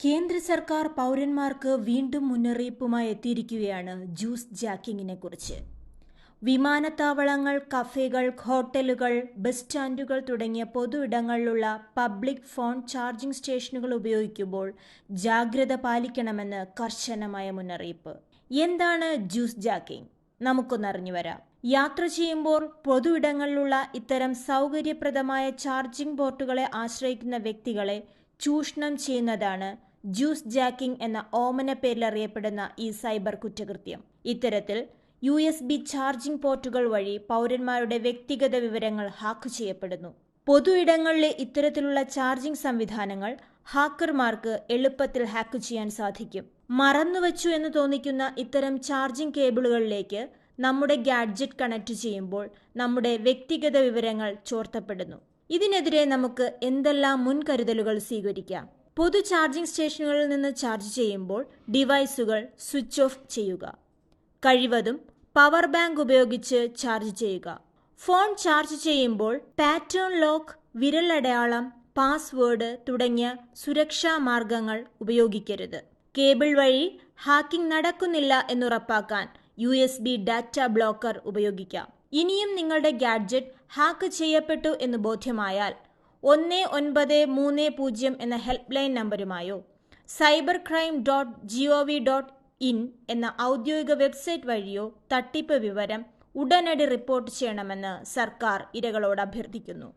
കേന്ദ്ര സർക്കാർ പൗരന്മാർക്ക് വീണ്ടും മുന്നറിയിപ്പുമായി എത്തിയിരിക്കുകയാണ് ജ്യൂസ് ജാക്കിങ്ങിനെ കുറിച്ച് വിമാനത്താവളങ്ങൾ കഫേകൾ ഹോട്ടലുകൾ ബസ് സ്റ്റാൻഡുകൾ തുടങ്ങിയ പൊതു ഇടങ്ങളിലുള്ള പബ്ലിക് ഫോൺ ചാർജിംഗ് സ്റ്റേഷനുകൾ ഉപയോഗിക്കുമ്പോൾ ജാഗ്രത പാലിക്കണമെന്ന് കർശനമായ മുന്നറിയിപ്പ്. എന്താണ് ജ്യൂസ് ജാക്കിംഗ് നമുക്കൊന്നറിഞ്ഞു വരാം. യാത്ര ചെയ്യുമ്പോൾ പൊതു ഇടങ്ങളിലുള്ള ഇത്തരം സൗകര്യപ്രദമായ ചാർജിംഗ് ബോട്ടുകളെ ആശ്രയിക്കുന്ന വ്യക്തികളെ ചൂഷണം ചെയ്യുന്നതാണ് ജ്യൂസ് ജാക്കിംഗ് എന്ന ഓമന പേരിൽ അറിയപ്പെടുന്ന ഈ സൈബർ കുറ്റകൃത്യം. ഇത്തരത്തിൽ യു എസ് ബി ചാർജിംഗ് പോർട്ടുകൾ വഴി പൗരന്മാരുടെ വ്യക്തിഗത വിവരങ്ങൾ ഹാക്ക് ചെയ്യപ്പെടുന്നു. പൊതു ഇടങ്ങളിലെ ഇത്തരത്തിലുള്ള ചാർജിംഗ് സംവിധാനങ്ങൾ ഹാക്കർമാർക്ക് എളുപ്പത്തിൽ ഹാക്ക് ചെയ്യാൻ സാധിക്കും. മറന്നുവച്ചു എന്ന് തോന്നിക്കുന്ന ഇത്തരം ചാർജിംഗ് കേബിളുകളിലേക്ക് നമ്മുടെ ഗാഡ്ജറ്റ് കണക്ട് ചെയ്യുമ്പോൾ നമ്മുടെ വ്യക്തിഗത വിവരങ്ങൾ ചോർത്തപ്പെടുന്നു. ഇതിനെതിരെ നമുക്ക് എന്തെല്ലാം മുൻകരുതലുകൾ സ്വീകരിക്കാം? പൊതു ചാർജിംഗ് സ്റ്റേഷനുകളിൽ നിന്ന് ചാർജ് ചെയ്യുമ്പോൾ ഡിവൈസുകൾ സ്വിച്ച് ഓഫ് ചെയ്യുക. കഴിവതും പവർ ബാങ്ക് ഉപയോഗിച്ച് ചാർജ് ചെയ്യുക. ഫോൺ ചാർജ് ചെയ്യുമ്പോൾ പാറ്റേൺ ലോക്ക് വിരലടയാളം പാസ്വേഡ് തുടങ്ങിയ സുരക്ഷാ മാർഗങ്ങൾ ഉപയോഗിക്കരുത്. കേബിൾ വഴി ഹാക്കിംഗ് നടക്കുന്നില്ല എന്നുറപ്പാക്കാൻ U S B data blocker ഉപയോഗിക്കാം. ഇനിയും നിങ്ങളുടെ ഗാഡ്ജറ്റ് ഹാക്ക് ചെയ്യപ്പെട്ടു എന്ന് ബോധ്യമായാൽ ഒന്ന് ഒൻപത് മൂന്ന് പൂജ്യം എന്ന help line നമ്പരുമായോ? Cyber crime dot G O V dot in എന്ന ഔദ്യോഗിക വെബ്സൈറ്റ് വഴിയോ തട്ടിപ്പ് വിവരം ഉടനടി റിപ്പോർട്ട് ചെയ്യണമെന്ന് സർക്കാർ ഇരകളോട് അഭ്യർത്ഥിക്കുന്നു.